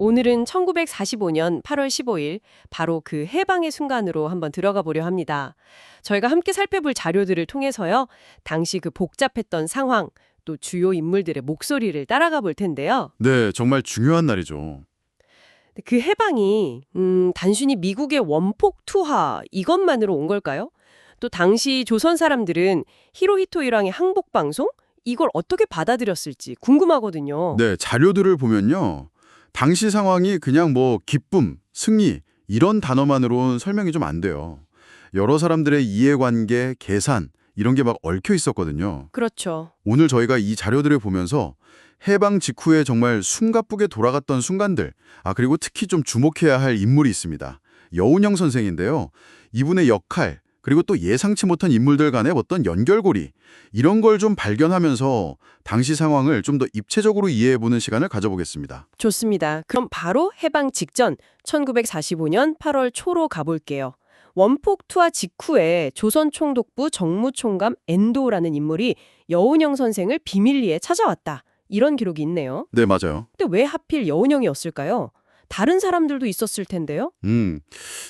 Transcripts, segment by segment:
오늘은 1945년 8월 15일 바로 그 해방의 순간으로 한번 들어가 보려 합니다. 저희가 함께 살펴볼 자료들을 통해서요. 당시 그 복잡했던 상황, 또 주요 인물들의 목소리를 따라가 볼 텐데요. 네, 정말 중요한 날이죠. 그 해방이 음, 단순히 미국의 원폭 투하 이것만으로 온 걸까요? 또 당시 조선 사람들은 히로히토 일왕의 항복 방송 이걸 어떻게 받아들였을지 궁금하거든요. 네, 자료들을 보면요. 당시 상황이 그냥 뭐 기쁨, 승리 이런 단어만으로는 설명이 좀 안 돼요. 여러 사람들의 이해관계, 계산 이런 게 막 얽혀 있었거든요. 그렇죠. 오늘 저희가 이 자료들을 보면서 해방 직후에 정말 숨가쁘게 돌아갔던 순간들, 아 그리고 특히 좀 주목해야 할 인물이 있습니다. 여운형 선생인데요. 이분의 역할, 그리고 또 예상치 못한 인물들 간의 어떤 연결고리, 이런 걸 좀 발견하면서 당시 상황을 좀 더 입체적으로 이해해보는 시간을 가져보겠습니다. 좋습니다. 그럼 바로 해방 직전 1945년 8월 초로 가볼게요. 원폭 투하 직후에 조선 총독부 정무총감 엔도라는 인물이 여운형 선생을 비밀리에 찾아왔다. 이런 기록이 있네요. 네, 맞아요. 근데 왜 하필 여운형이었을까요? 다른 사람들도 있었을 텐데요. 음,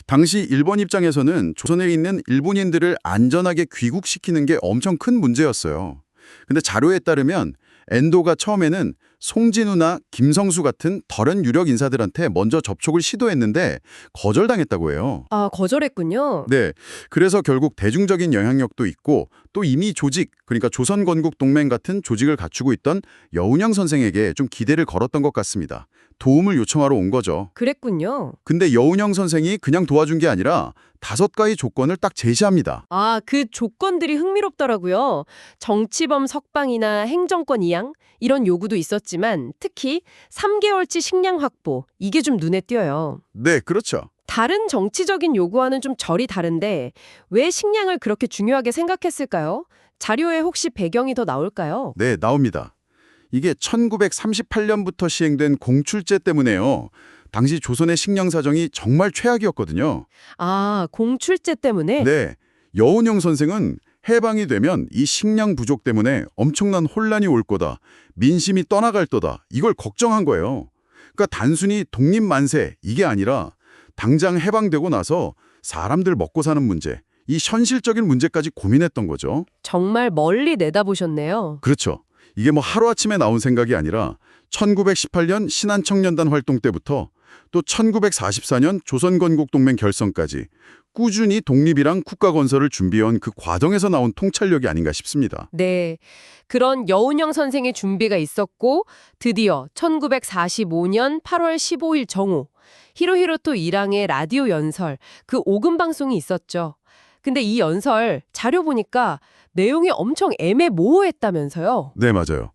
당시 일본 입장에서는 조선에 있는 일본인들을 안전하게 귀국시키는 게 엄청 큰 문제였어요. 근데 자료에 따르면 엔도가 처음에는 송진우나 김성수 같은 덜은 유력 인사들한테 먼저 접촉을 시도했는데 거절당했다고 해요. 아, 거절했군요. 네, 그래서 결국 대중적인 영향력도 있고 또 이미 조직, 그러니까 조선건국 동맹 같은 조직을 갖추고 있던 여운형 선생에게 좀 기대를 걸었던 것 같습니다. 도움을 요청하러 온 거죠. 그랬군요. 근데 여운형 선생이 그냥 도와준 게 아니라 다섯 가지 조건을 딱 제시합니다. 아, 그 조건들이 흥미롭더라고요. 정치범 석방이나 행정권 이양 이런 요구도 있었지 만 특히 3개월치 식량 확보 이게 좀 눈에 띄어요. 네, 그렇죠. 다른 정치적인 요구와는 좀 결이 다른데 왜 식량을 그렇게 중요하게 생각했을까요? 자료에 혹시 배경이 더 나올까요? 네, 나옵니다. 이게 1938년부터 시행된 공출제 때문에요. 당시 조선의 식량 사정이 정말 최악이었거든요. 아, 공출제 때문에? 네, 여운형 선생은 해방이 되면 이 식량 부족 때문에 엄청난 혼란이 올 거다, 민심이 떠나갈 거다, 이걸 걱정한 거예요. 그러니까 단순히 독립 만세 이게 아니라 당장 해방되고 나서 사람들 먹고 사는 문제, 이 현실적인 문제까지 고민했던 거죠. 정말 멀리 내다보셨네요. 그렇죠. 이게 뭐 하루아침에 나온 생각이 아니라 1918년 신한청년단 활동 때부터 또 1944년 조선건국동맹 결성까지 꾸준히 독립이랑 국가 건설을 준비해온 그 과정에서 나온 통찰력이 아닌가 싶습니다. 네. 그런 여운형 선생의 준비가 있었고 드디어 1945년 8월 15일 정오 히로히로토 일왕의 라디오 연설 그 오금 방송이 있었죠. 근데 이 연설 자료 보니까 내용이 엄청 애매모호했다면서요. 네, 맞아요.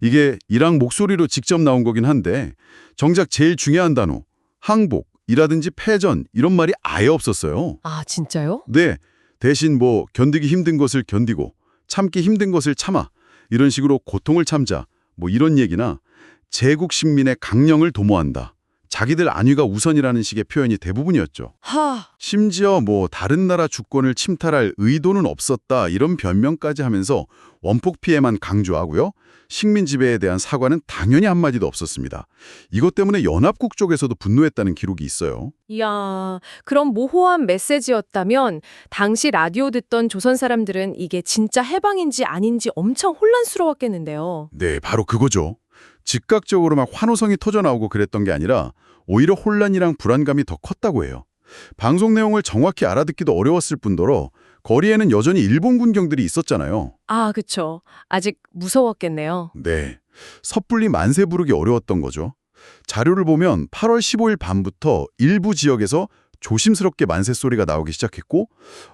이게 이랑 목소리로 직접 나온 거긴 한데 정작 제일 중요한 단어, 항복, 이라든지 패전 이런 말이 아예 없었어요. 아, 진짜요? 네, 대신 뭐 견디기 힘든 것을 견디고 참기 힘든 것을 참아 이런 식으로 고통을 참자 뭐 이런 얘기나 제국 식민의 강령을 도모한다. 자기들 안위가 우선이라는 식의 표현이 대부분이었죠. 하, 심지어 뭐 다른 나라 주권을 침탈할 의도는 없었다 이런 변명까지 하면서 원폭 피해만 강조하고요. 식민 지배에 대한 사과는 당연히 한마디도 없었습니다. 이것 때문에 연합국 쪽에서도 분노했다는 기록이 있어요. 이야, 그런 모호한 메시지였다면 당시 라디오 듣던 조선 사람들은 이게 진짜 해방인지 아닌지 엄청 혼란스러웠겠는데요. 네, 바로 그거죠. 즉각적으로 막 환호성이 터져나오고 그랬던 게 아니라 오히려 혼란이랑 불안감이 더 컸다고 해요. 방송 내용을 정확히 알아듣기도 어려웠을 뿐더러 거리에는 여전히 일본 군경들이 있었잖아요. 아, 그쵸. 아직 무서웠겠네요. 네, 섣불리 만세 부르기 어려웠던 거죠. 자료를 보면 8월 15일 밤부터 일부 지역에서 조심스럽게 만세 소리가 나오기 시작했고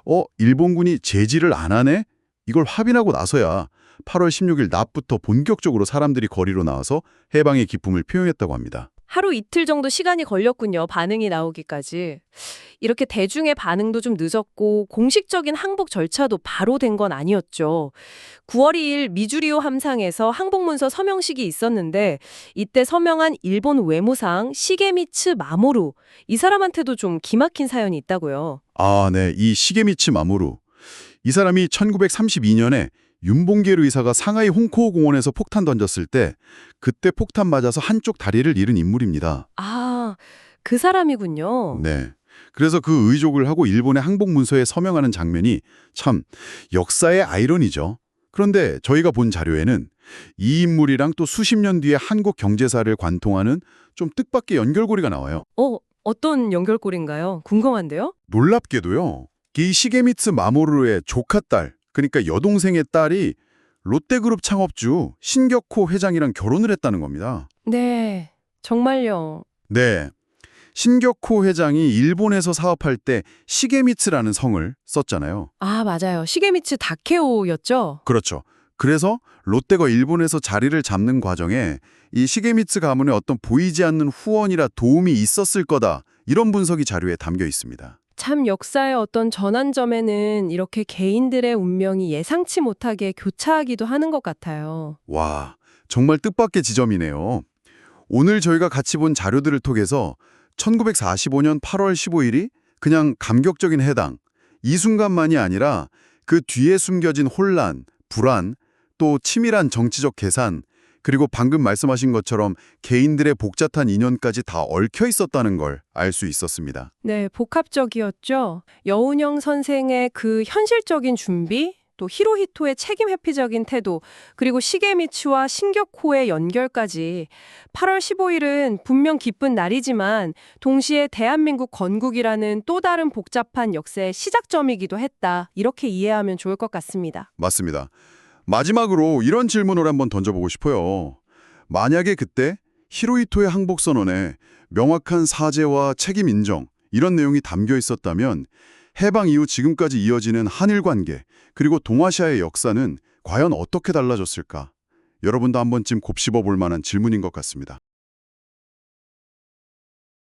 어, 일본군이 제지를 안 하네? 이걸 확인하고 나서야 8월 16일 낮부터 본격적으로 사람들이 거리로 나와서 해방의 기쁨을 표현했다고 합니다. 하루 이틀 정도 시간이 걸렸군요. 반응이 나오기까지. 이렇게 대중의 반응도 좀 늦었고 공식적인 항복 절차도 바로 된 건 아니었죠. 9월 2일 미주리오 함상에서 항복문서 서명식이 있었는데 이때 서명한 일본 외무상 시게미츠 마모루 이 사람한테도 좀 기막힌 사연이 있다고요. 아, 네. 이 시게미치 마모루. 이 사람이 1932년에 윤봉길 의사가 상하이 홍코우 공원에서 폭탄 던졌을 때 그때 폭탄 맞아서 한쪽 다리를 잃은 인물입니다. 아, 그 사람이군요. 네. 그래서 그 의족을 하고 일본의 항복 문서에 서명하는 장면이 참 역사의 아이러니죠. 그런데 저희가 본 자료에는 이 인물이랑 또 수십 년 뒤에 한국 경제사를 관통하는 좀 뜻밖의 연결고리가 나와요. 어, 어떤 연결고리인가요? 궁금한데요? 놀랍게도요. 이 시게미츠 마모루의 조카 딸, 그러니까 여동생의 딸이 롯데그룹 창업주 신격호 회장이랑 결혼을 했다는 겁니다. 네, 정말요. 네. 신격호 회장이 일본에서 사업할 때 시게미츠라는 성을 썼잖아요. 아, 맞아요. 시게미츠 다케오였죠? 그렇죠. 그래서 롯데가 일본에서 자리를 잡는 과정에 이 시게미츠 가문의 어떤 보이지 않는 후원이라 도움이 있었을 거다. 이런 분석이 자료에 담겨 있습니다. 참 역사의 어떤 전환점에는 이렇게 개인들의 운명이 예상치 못하게 교차하기도 하는 것 같아요. 와, 정말 뜻밖의 지점이네요. 오늘 저희가 같이 본 자료들을 통해서 1945년 8월 15일이 그냥 감격적인 해당, 이 순간만이 아니라 그 뒤에 숨겨진 혼란, 불안, 또 치밀한 정치적 계산, 그리고 방금 말씀하신 것처럼 개인들의 복잡한 인연까지 다 얽혀 있었다는 걸 알 수 있었습니다. 네, 복합적이었죠. 여운형 선생의 그 현실적인 준비, 또 히로히토의 책임 회피적인 태도, 그리고 시게미츠와 신격호의 연결까지 8월 15일은 분명 기쁜 날이지만 동시에 대한민국 건국이라는 또 다른 복잡한 역사의 시작점이기도 했다. 이렇게 이해하면 좋을 것 같습니다. 맞습니다. 마지막으로 이런 질문을 한번 던져보고 싶어요. 만약에 그때 히로히토의 항복 선언에 명확한 사죄와 책임 인정 이런 내용이 담겨 있었다면 해방 이후 지금까지 이어지는 한일 관계 그리고 동아시아의 역사는 과연 어떻게 달라졌을까? 여러분도 한 번쯤 곱씹어 볼 만한 질문인 것 같습니다.